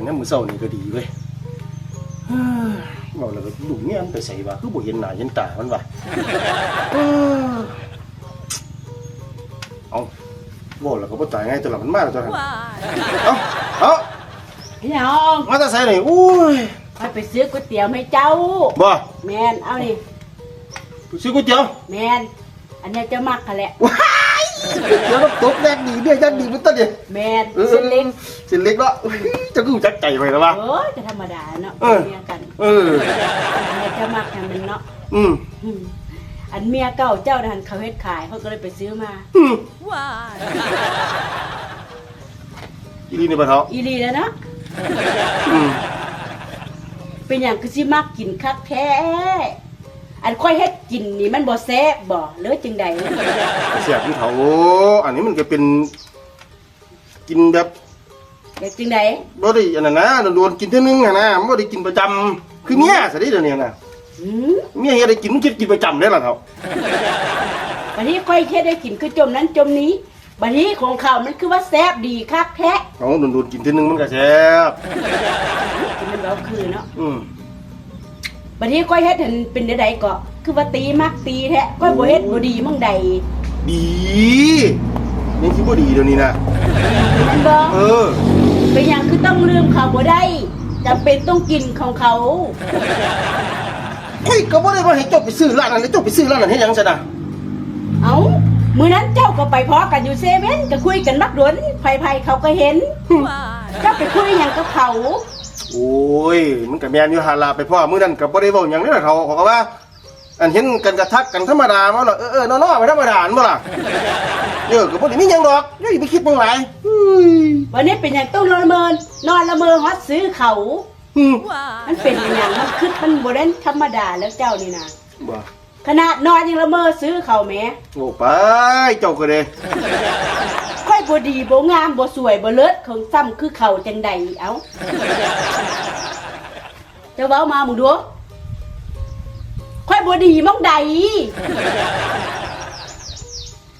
อ้อาการเนี่ยามมือเศร้านี่ก็ดีเว้ยเฮ้ยเมาแล้วก็ลูกเนี่ยมันไปใส่ว่าคือบ่เห็นหน้าเห็นตามันว่ะเออเอาบอกแล้วก็บ่ตายง่ายตัวละมันมาแล้วตัวนั้นเอาเอาพี่น้องมาแตาใส่นี่อุ้ยไปไปซื้อก๋วยเตี๋ยวให้เจ้า บ่แมนเอานี่ซื้อก๋วยเตี๋ยว แมนอันเนี้ยเจ้ามักกันแหละ ว้า ยเดี๋ยวมันตกแดกดีเบี้ยยักดีมันต้นเดียวแมนเส้นเล็กเส้นเล็กเนาะจะกูจักใจไปแล้ววะ เออจะธรรมดาเนาะเออ เมียกันเอออันเนี้ยเจ้ามักกันมันเนาะอืมอืมอันเมียเก่าเจ้าดันเขาเฮ็ดขายเขาก็เลยไปซื้อมา อืมอีลีนี่ปะเทาะอีหลีแล้วเนาะอืมเป็นอย่างคือสิมักกินคักแท้ อันค่อยเฮ็ดกินนี่มันบ่แซ่บบ่หรือจังใดเสียบที่เขาอันนี้มันก็เป็น กินแบบเฮ็ดจังใดบ่ได้อันนั้นนะโดนๆกินเท่านึงอะนะมันบ่ได้กินประจำคือเมียสิเดี๋ยวนี้นะอืมเมียเฮ็ดได้กินมันคิดกินประจำได้ล่ะเท่าบัดนี้ค่อยเฮ็ดได้กินคือจมนั้นจมนี้บัดนี้ของเขามันคือว่าแซ่บดีคักแท้เอาโดนๆกินเท่านึงมันก็แซ่บกินมันเราคือเนาะอืม บัดนี้ก้อยเฮ็ดเห็นเป็นได้ใดก็คือว่าตีมักตีแท้ก้อยบ่เฮ็ดบ่ดีมั่งใดดีนี่คือบ่ดีเดี๋ยวนี้นะมันบ่เออ เป็นหยังคือต้องลืมเขาบ่ได้จำเป็นต้องกินของเขาเฮ้ยก็บ่ได้ว่าให้เจบไปซื้อร้านนั้นให้เจบไปซื้อร้านนั้นเฮ็ดหยังซะนะเอ้ามื้อนั้นเจ้าก็ไปพอกันอยู่เซเว่นก็คุยกันมักดวนไผๆเขาก็เห็นเจ้าไปคุยหยังกับเขา โอ้ยมันก็แม่นอยู่หาลาไปพ่อมื้อนั้นก็บ่ได้เว้าหยังนี่ล่ะเขาเขาก็ว่า อันเห็นกันกระทักกันธรรมดามาล่ะเออเออน้อๆไปธรรมดาอันบ่ล่ะเออก็บ่ได้มีหยังดอกอย่าไปคิดหยังหลายเฮ้ยวันนี้เป็นหยังต้องนอนละเมินนอนละเมอฮอดซื้อเขา อืมมันเป็นหยังมันคิดมันบ่ได้ธรรมดาแล้วเจ้านี่นะบ่ขนาดนอนยังละเมอซื้อเขาแหมโอ้ไปเจ้าก็เด้ค่อย บ่ดีบ่งามบ่สวยบ่เลิศของซ้ำคือเขาจังใดเอ้าเจะเว้ามาหมู่ดูค่อยบ่ดีมั่งใด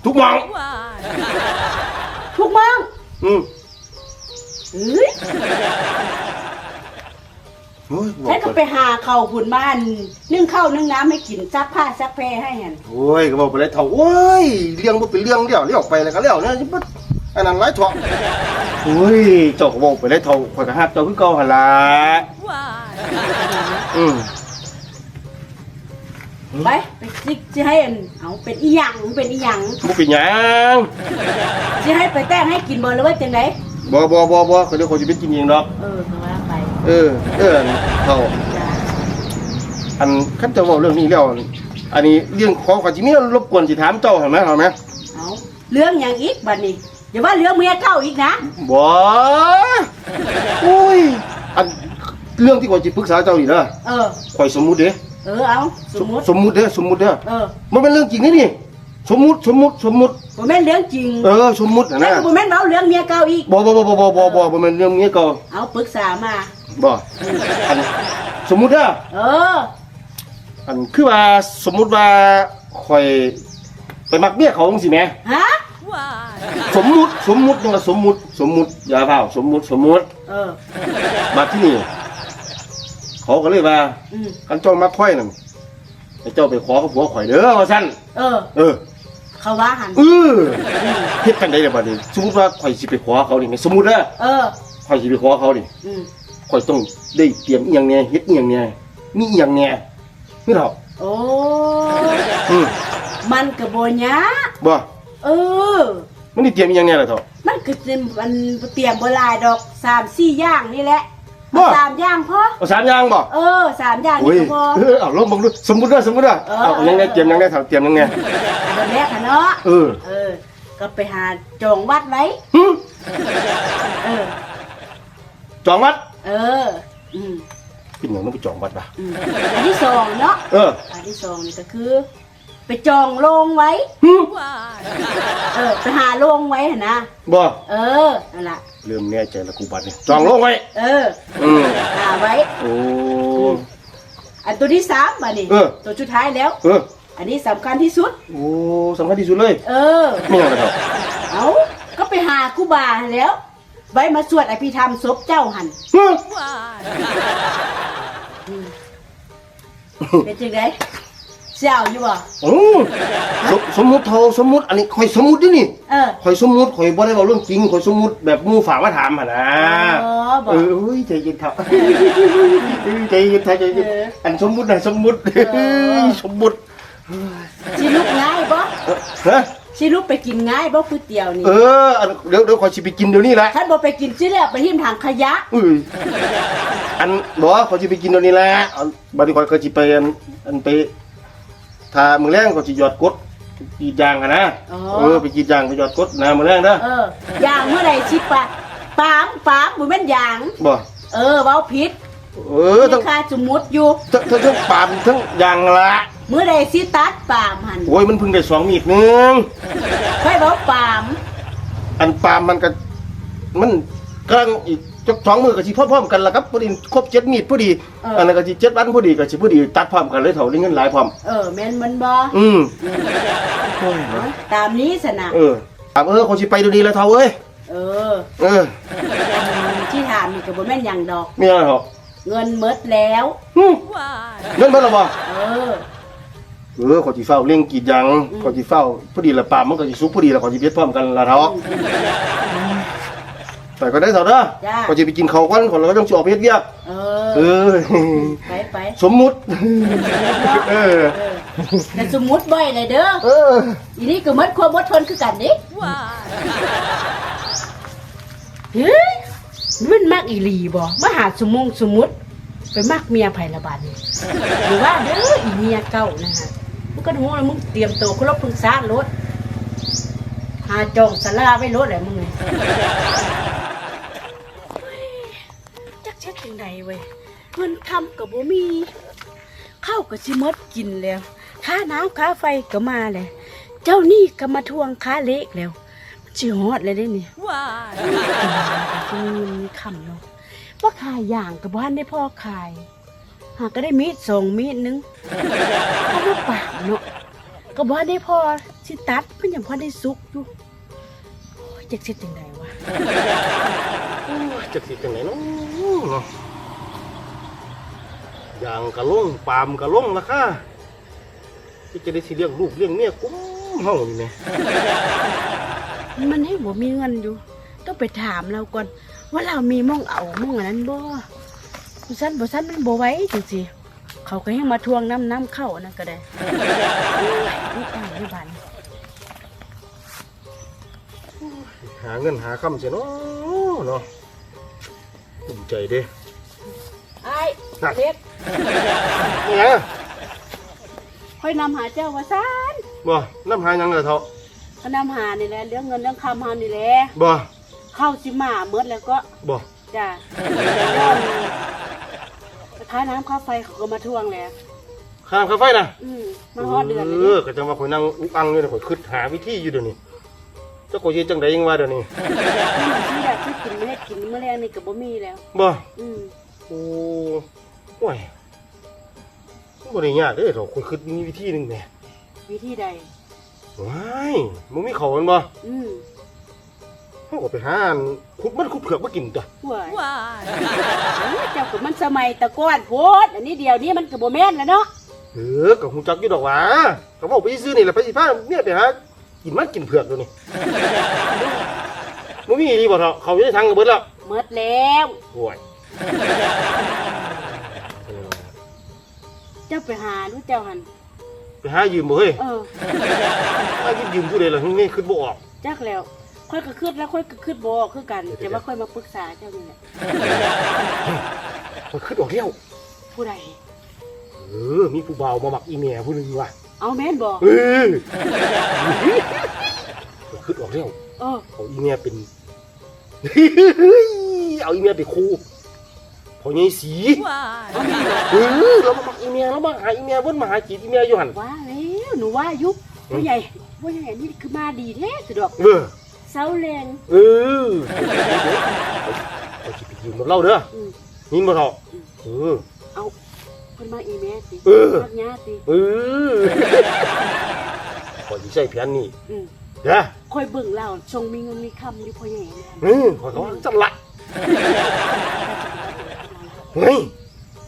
ทุกหม่องทุกมั่งอืมเอ้ย โอ้ยบอฉันกก็ไปหาเขาวหุ่นบ้านนึ่งข้าวนึ่งน้ำให้กินซักผ้าซักแพรให้หั่นโอ้ยก็บอกไปเลยเท่าโอ้ยเรื่องบ่เป็นเรื่องเดียวเลี้ยวไปแล้วก็แล้วเนี่ยบ่อันนั้นหลายเถาะโอ้ยเจ้าก็บอกไปเลยเท่าข่อยก็ฮักเจ้าคือเก่าหั่นล่ะอืมไปไปสิสิให้อันเอาเป็นอีหยังเป็นอีหยังบ่เป็นหยังสิให้ไปแต่งให้กินบ่หรือว่าจังไดบ่บ่บ่บ่เขาเดี๋ยวเขาจะไปกินเองดอกเออเขาว่าไป เออ เออเขาอันขั้นจะบอกเรื่องนี้แล้วอันนี้เรื่องของขอจิมีรบกวนสิถามเจ้าเห็นไหมเห็นไหมเอาเรื่องอย่างอีกบัดนี้อย่าว่าเรื่องเมียเก้าอีกนะบ่อุ้ยอันเรื่องที่ข่อยจิปรึกษาเจ้าอีกนะเออข่อยสมมุติเด้อเออเอาสมมติสมมุติเด้อสมมุติเด้อเออมันเป็นเรื่องจริงนี่นี่สมมุติสมมุติสมมุติบ่แม่นเรื่องจริงเออสมมุตินะบ่แม่นเอาเรื่องเมียเก้าอีกบ่บ่บ่บ่บ่บ่บ่แม่นเรื่องเมียเก้าเอาปรึกษามา บ่อันสมมุติเด้อเออ อันคือว่าสมมุติว่าข่อยไปมักเมียเขาจังซี่แหมฮะ สมมุติสมมุติยังว่าสมมุติสมมุติอย่าเฝ้าสมมุติสมมุติเออ มาที่นี่เขาก็เลยว่าอืมกันเจ้ามาค่อยนั่นให้เจ้าไปขอกับผัวข่อยเด้อว่าซั่นเออ เออ เขาว่าหัน เออเฮ็ดจังได๋ล่ะบัดนี้สมมุติว่าข่อยสิไปขอเขานี่ไงสมมุติเด้อเออ ข่อยสิไปขอเขานี่อืม ข่อยต้องได้เตรียมอีหยังแหน่เฮ็ดอีหยังแหน่มีอีหยังแหน่คือเฒ่าโอ้อืมมันก็บ่ยะบ่เออ มันได้เตรียมอีหยังแหน่ล่ะเฒ่ามันก็สิมันเตรียมบ่หลายดอก3 4อย่างนี่แหละบ่เอาสามอย่างพอเอาสามอย่างบ่ เออสามอย่างโอ้นี่ยก็พอ เออเอาลองเบิ่งดูสมมุติเด้อสมมุติเด้อเออ เอาเอายังไงเตรียมยังไงเฒ่าเตรียมยังไงอันแรกอะเนาะเออเออ ก็ไปหาจองวัดไว้ หึเออจองวัด เออ อืมเป็นหยังต้องไปจองวัดป่ะอืมอันที่สองเนาะเอออันที่สองนี่ก็คือ ไปจองโรงไว้ หึเออ ไปหาโรงไว้หั่นนะบ่เออนั่นล่ะเริ่มแน่ใจแล้วกูบัดนี่จองลงไว้เออ อืมหาไว้ โอ้ อันตัวที่สามบัดนี้เออ ตัวสุดท้ายแล้ว เอออันนี้สำคัญที่สุด โอ้สำคัญที่สุดเลยเออ ไม่ยังไงครับเอาก็ไปหาครูบาแล้ว ไว้มาสวดอภิธรรมศพเจ้าหันเฮ้ยเป็นจังไดเสี่ยวอยู่บ่โอ้สมสมมุติเท่าสมมุติอันนี้ข่อยสมมุติดินี่เออ ข่อยสมมุติข่อยบ่ได้เว้าเรื่องจริงข่อยสมมุติแบบหมู่ฝากมาถามหั่นนะอ๋อบ่ เออเฮ้ยใจเย็นครับเออใจเย็นใจเย็นเอออันสมมุติน่ะสมมุติเออสมมุติสิลุกง่ายบ่เออฮะ สิลุกไปกินง่ายบ่ก๋วยเตี๋ยวนี่เอออันเดี๋ยวเดี๋ยวข่อยสิไปกินเดี๋ยวนี้แหละท่านบ่ไปกินสิแล้วไปหิ้มทางขยะเอ้ยอันบอกว่าข่อยสิไปกินเดี๋ยวนี้แหละอันบัดนี้ข่อยก็สิไปอันอันไปถ้ามื้อแรงข่อยสิหยอดกดกรีดยางอะนะอ๋อเออไปกรีดยางไปหยอดกดนะมื้อแรงเด้อเออย่างเมื่อใดสิปะปามปามบ่แม่นยางบ่เออเว้าผิดเออทั้งมีค่าสมมุติอยู่ทั้งทั้งทั้งปาล์มทั้งยางละเมื่อใดสิตัดปามหันโอ้ยมันเพิ่งได้สองมีดหนึงค่อยเว้าปามอันปาล์มมันก็มันกำลังอีกจักสองมือก็สิพร้อมๆกันละครับพอดีครบเจ็ดมีดพอดี อันนั้นก็สิเจ็ดวันพอดีก็สิพอดีตัดพร้อมกันเลยเท่าได้เงินหลายพร้อมเออแม่นมันบ่อืมตามนี้สนะเออถามเออเขาสิไปเดูดีแล้วเท่าเอ้ยเออเอออันที่ถามนี่ก็บ่แม่นหยังดอก มีอะไรหรอกเงินหมดแล้วอืมเงินเบิดแล้วบ่เออ เออเขาสิเฝ้าเร่งกรีดยางเขาสิเฝ้าพอดีละปาล์มมันก็สิสุกพอดีแล้วเขาสิเบ็ดพร้อมกันละเท่าแต่ก็ได้เท่าเด้อจ้าเขาจะไปกินข้าวก่อนก่อนแล้วก็ต้องสิออกไปเฮ็ดเวียกเอเออ อ ไปไปสมมุติเออเออ แต่สมมุติบ่อยเลยเด้อเออ อีนี่ก็หมดความอดทนคือกันเด้เฮ้ยมันมักอีหลีบ่มาหาสมมุงสมมุติไปมักเมียไผละบาดนี่หรือว่าเด้ออีเมียเก่านะฮะ มึงก็รู้ว่ามึงเตรียมตัวคุณรบพึงซ่านรถหาจองสลาไว้รถแหละมึงนี่เฮ้ยจักเช็ดจังใดเว้ยเงินคำกับบ่มีข้าวก็สิหมดกินแล้ว ค่าน้ำค่าไฟก็มาแล้วเจ้านี่ก็มาทวงค่าเละแล้วมันสิฮอดเลยได้นี่มีเงินมีคำเนาะว่าขายอย่างกับบ้านได้พ่อขาย หากก็ได้มีดส่งมีดหนึงก็บ่ปากเนาะก็บ้านได้พ่อสิตัดเพิ่นยังพอได้สุกอยู่โอ้ยจักสิจังไดวะจะสิจังไหนเนาะเนาะยางกะลงปาล์มกะลงราคาที่จะได้สิเลี้ยงลูกเลี้ยงเมียกุ้มเฮานี่แหมมันให้บ่มีเงินอยู่ ต้องไปถามเราก่อน ว่าเรามีหม่องเอาหม่องอันนั้นบ่ บ่ซั่นบ่ซั่นมันบ่ไหว้จังซี่เขาก็ให้มาทวงน้ำน้ำเข้าอันนั้นก็ได้โอ้ยนี่อ่านไม่บานหาเงินหาคำเสียเนาะเนาะภูมิใจเด้ไอ้เล็กนี่ไงค่อยนำหาเจ้าว่าซ่านบ่น้ำหาหยังเลยเท่าก็นำหานี่แหละเรื่องเงินเรื่องคำเฮานี่แหละบ่เข้าสิมาเมดแล้วก็บ่จ้ะย้อน ค่าน้ำค่าไฟเขาก็มาทวงแล้วข้ามค่าไฟนะอืมมาฮอดเดือนเอนี้อก็จังว่าข่อยนั่งอุกอังอยู่เนี่ยข่อยคิดหาวิธีอยู่เดี๋ยวนี้เจ้าข่อยสิจังไดยังว่าเดี๋ยวนี้ที่อยากที่กินไม่ได้กินเมื่อแรงนี่ก็บ่มีแล้ว บ่อืมโอ้โอ้ยบ่ได้ยากเด้อเราข่อยคิดมีวิธีหนึงแหมวิธีใดว้ายมึงมีเขาวแมันบ่อืม เฮาก็ไปหาอันขุดมันขุดเผือกมากินจ้ะห่วยเอ้ยเจ้าก็มันสมัยตะก้อนโพดอันนี้เดียวนี้มันก็บ่แม่นแล้วเนาะเออก็ฮู้จักอยู่ดอกหว่าก็เว้าไปซื้อนี่แหละไปสิพาเมียไปหากินมันกินเผือกเดี๋ยวนี้มึงมีอีหลีบ่เถาะเขาอยู่ในทางก็เบิดแล้วเมดแล้วโอ้ยเจ้าไปหาดูเจ้าหันไปหายืมบ่เฮ้ยเออหายืมยืมผู้ใดล่ะนี่คิดบ่ออก จักแล้ว ค่อยก็คิดแล้วค่อยก็คิดบ่ออกคือกันจะมาค่อยมาปรึกษาเจ้านี่แหละมันคิดออกแล้วผู้ใดเออมีผู้บ่าวมาหมักอีเมียผู้หนึงว่ะเอาแม่นบ่เออมันคิดออกแล้วเออเอาอีเมียเป็นเอาอีเมียไปคู่พอใหญ่สีเอาแม่นบ่เออเรามาหมักอีเมียเรามาหาอีเมียวนมาหาจีบอีเมียอยู่หันว่าแล้วหนูว่ายุบว่าใหญ่ว่าใหญ่นี่คือมาดีแท้สุดดอก เออ เสาแรงเออเอาจีบไปยืมรถเล่าเด้ออืมยินบ่เถาะเออ เอาคนมาอีแม่สิเออ รักญาติสิเออขอสิใช้แผนนี่อืมเด้อคอยเบิ่งเราชงมีเงินมีคำอยู่พ่อใหญ่เนี่ยเออขอยก็ว่าจำละเฮ้ย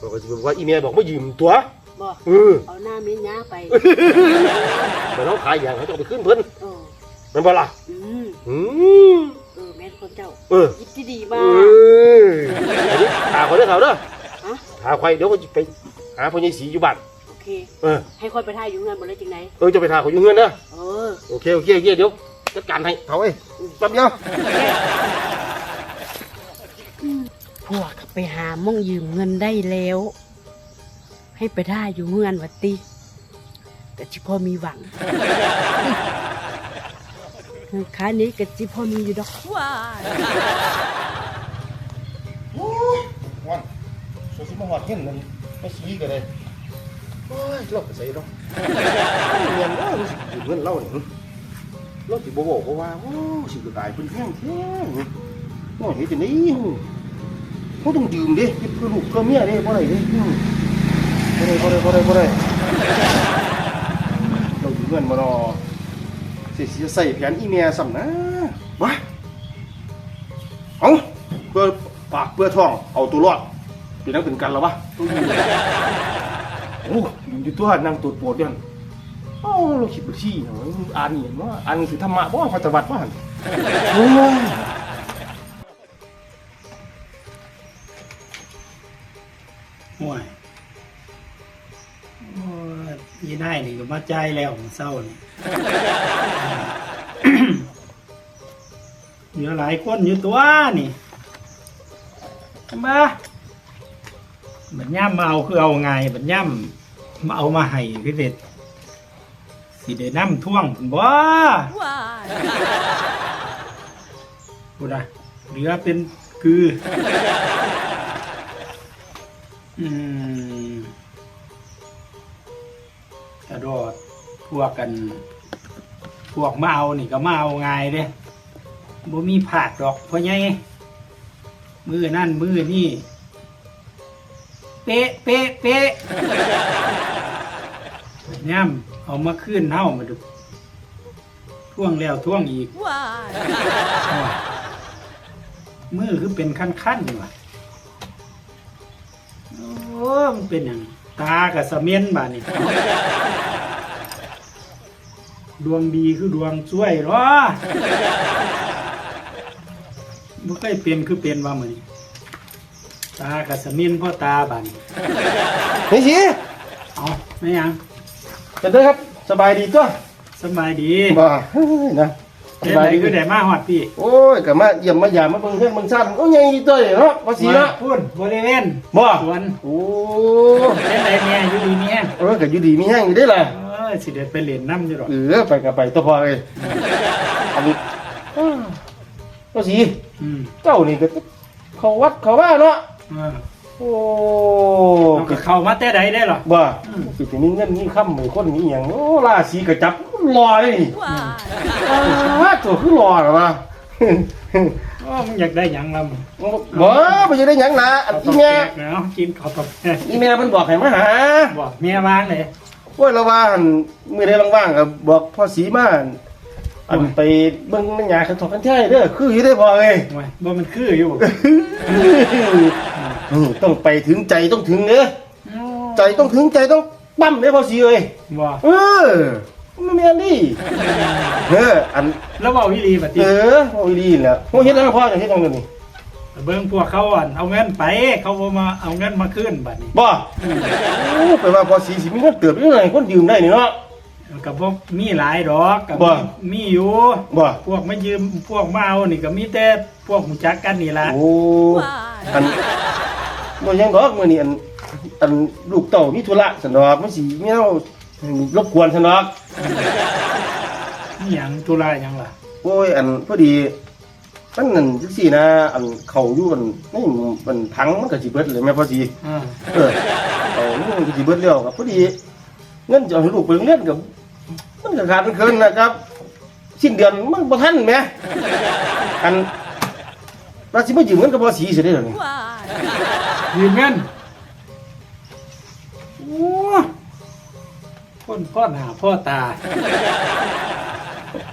บอกว่าสิบอกว่าอีเมียบอกมายืมตัวบอกเออเอาหน้าเมียน้าไปไปน้องขายอย่างเขาจะเอาไปขึ้นเพิ่นเออ แม่นบ่ล่ะอืม อืมเออแม่นคนเจ้าเออยิบที่ดีเอมาออันนี้หาคนเด้อเขาเด้อฮะหาใครเดี๋ยวก็ไปหาพ่อใหญ่สีอยู่บ้านโอเค เออให้คอยไปท่ายอยู่เงินบ่เลยจังไหนเออจะไปหาเขาอยู่เฮือนเด้อเออโอเคโอเคโอเคเดี๋ยวจัดการให้เขาเอ้ยแป๊บเดียวพวกก็ไปหาม่องยืมเงินได้แล้ว ให้ไปท่าอยู่เงินวัดติ แต่จิพอมีหวัง ค้านี้ก็จิพอมีอยู่ดอกวันสสิมาหอดเงินนั่นไม่สีกันเลยโอ้ยเราไปใส่เนาะเงินเราสิยืมเงินเราเนี่ยเราสิบ่บอกเพราะว่าโอ้สิก็ตายเพิ่นแห้งแท้น้อยเฮ็ดจังได๋เขาต้องยืมเด้เฮ็ดเพื่อลูกเพื่อเมียเด้บ่ได้เด้อืมบ่ได้บ่ได้บ่ได้บ่ได้เรายืมเงินบ่เนาะ สิสิใส่แผนอีเมียซ้ำนะวะเอาเพื่อปากเพื่อท้อง เอาตัวรอดเป็นนักเป็นกันแล้ววะโอ้ยืมอยู่ตัวนั่งตูดโปวดอยู่หั่นโอ้เราคิดบ่ที่เหรออ่านนี่เห็นว่าอ่านคือธรรมะบ่พัตวัตว่าหั่นโอ้ยห่วยโอ้ยยีได้นี่ก็มาใจายแล้วของเศร้านี่ ลือหลายคนอยู่ตัวนี่มาบัดย่ำมาเอาคือเอาไงบัดย่ำมาเอามาให้คือเด็ดสิเดน้ำท่วงพุ่นบ่พูดอะเหลือเป็นคือ อืมกระโดดพวกกัน พวกมาเอานี่ก็มาเอาง่ายเด้ บ่มีผาดดอกเพราะไงมือนั่นมือนี่ เป๊ะเป๊ะเป๊ะย่ำเอามาขึ้นเท่ามาดูท่วงแล้วท่วงอีกโอ้ยมือคือเป็นขั้นๆอยู่ว่ะโอ้มันเป็นอย่างตากับสะเมียนบาดนี่ดวงดีคือดวงช่วยหรอ บ่เคยเป็นคือเป็นว่ามือนี้ตากับสะเมียนพ่อตาบาดนี่นี่สิเอาไม่ยังเป็นเด้อครับ สบายดีตัวสบายดีบ่เฮ้ยนะสเป็นบายไรดีคือได้มาฮอดพี่โอ้ยก็มาเยี่ยมมายามมาเบิ่งเฮือนเบิ่งซ่านโอ้ยใหญ่ดีตัวเนาะภาษีเนาะพูดบริเวณบ่สวนโอ้เป็นไรเนี่ยอยู่ดีเนี่ยเออก็อยู่ดีมีแห้งอยู่ได้ล่ะเออสิเด็ดไปเล่นน้ำอยู่หรอกเออไปก็ไปตัวพอเลยอันนี้อ้าว ภาษีอืมเจ้านี่ก็เขาวัดเขาว่าเนาะเออโอ้เอาก็เข้ามาแต่ใดได้หรอ บ่สิถึงมีเงินมีคำมีคนมีอหย่างโอ้ราศีกระจับรอเลยนี่อ้าตัวคือรอเหรอวะโอ้มึงอยากได้หยังลำบ่บ่จะได้หยังนะอันข้าวอีตอกแม่แตกเนาะกินข้าวตอกแตกอีแม่เพิ่นบอกให้มาหา บอกเมียวางเลยโอ้ยระว่าหั่นมื้อใดว่างๆก็บอกพ่อสีมา อั่นอันไปเบิ่งนังยาคันทอกกันใช่เด้อคืออยู่ได้พอเอ้ยโอ้ยบ่มันคืออยู่อืมต้องไปถึงใจต้องถึงเด้อใจต้องถึงใจต้องปั้มเด้อพ่อสีเอ้ยบ่เออมันแม่นดิเอออันแล้วเว้าอีหลีบัดเอนี้อโอ้ยดีแล้วโอ้เฮ็ดแล้วพ่อจะเฮ็ดจังได๋นี่เบิ่งพวกเขาอ่อนเอาเงินไป เขาบ่มาเอาเงินมาคืนบัดนี้บ่โอ้ไปว่าพอสีสิมีเงินเติบอยู่ไหนคนยืมได้นี่เนาะ ก็บ่มีหลายดอกก็บ่มีมีอยู่บ่พวกมายืมพวกมาเอานี่ก็มีแต่พวกหูจักกันนี่ล่ะโอ้อันบ่ยังดอกมื้อนี้อันอันลูกเต้ามีธุระซั่นดอกมันสิมีเฮารบกวนซั่นดอกมีหยังตุลาหยังล่ะโอ้ยอันพอดีมันนั่นจังซี่นะ อันเข้าอยู่อันในมันถังมันก็สิเบิดเลยแม่พอดีอ่าเออเอามันก็สิเบิดแล้วครับพอดีเงินจะเอาให้ลูกไปโรงเรียนกับ มันก็ขาดมันเกินนะครับ สิ้นเดือนมันบ่ทันแหมอันว่าสิมายืมเงินกับบ่สีสิได้เหรอนี่ยืมเงินโอ้คนพ่อหน้าพ่อตา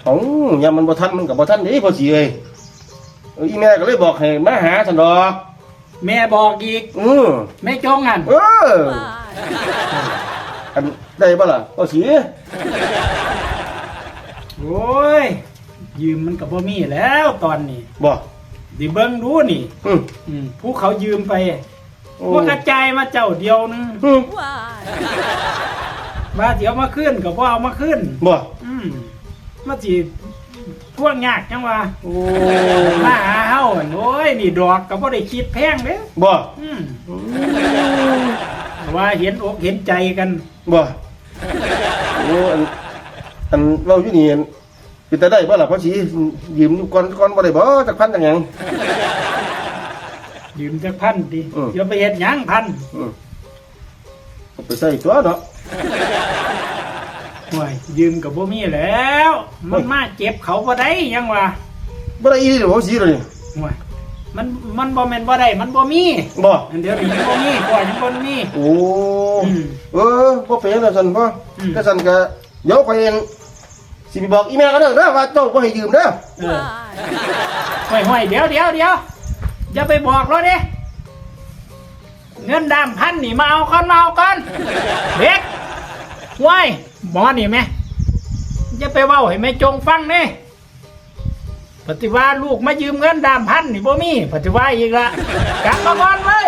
เอ้ายามมันบ่ทันมันก็บ่ทันเด้พ่อสิเอ้ยเอออีแม่ก็เลยบอกให้มาหาซั่นดอกแม่บอกอีกอือแม่จงหันเอออันได้บ่ล่ะพ่อสิ โอ้ย ยืมมันกับบ่มีแล้วตอนนี้บ่ดิเบิ้งดูนี่ อืออืมผู้เขายืมไปโอ้ว่ากระจายมาเจ้าเดียวนึงอือว่าเดี๋ยวมาขึ้นกับว่าเอามาขึ้น บ่อืมมาจีท่วงยากจังวะโอ้มาหาเฮาอั่นโอ้ยนี่ดอกก็บ่ได้คิดแพงเด้บ่อืมว่าเห็นอกเห็นใจกันบ่โอ้อัน อันเราอยู่นี่อันเป็นตาได้บ่ล่ะพ่อสิยืมก่อนก่อนบ่ได้บ่จักพันจักหยัง ยืมจักพันดิอืมเดี๋ยวไปเฮ็ดหยังพันอือเอาไปใส่ตัวเนาะ ห่วยยืมกับบ่มีแล้ว มันมาเจ็บเขาบ่ได้ยังวะบ่ได้อีหลีเด้อพ่อสิเลยห่วยมันมันบ่แม่นบ่ได้มันบ่มีบ่อันเดี๋ยวนี้มันบ่มีกว่ายังบ่มี โอ้อืมเออบ่เป็นแล้วซั่นพ่ออม ก็ซั่นก็เดี๋ยวข่อยเอง สิไปบอกอีแม่กันเด้อนะว่าเจ้าบ่ให้ยืมเด้อเออห่วยห่วยเดี๋ยวเดี๋ยวเดี๋ยวอย่าไปบอกแล้วเด้เงินดามพันนี่มาเอาก่อนมาเอาก่อนเด็กห่วยหมอนี่แม่อย่าไปเว้าให้แม่จงฟังเด้ปฏิว่าลูกมายืมเงินดามพันนี่บ่มีปฏิว่าอีกละกลับมาก่อนเว้ย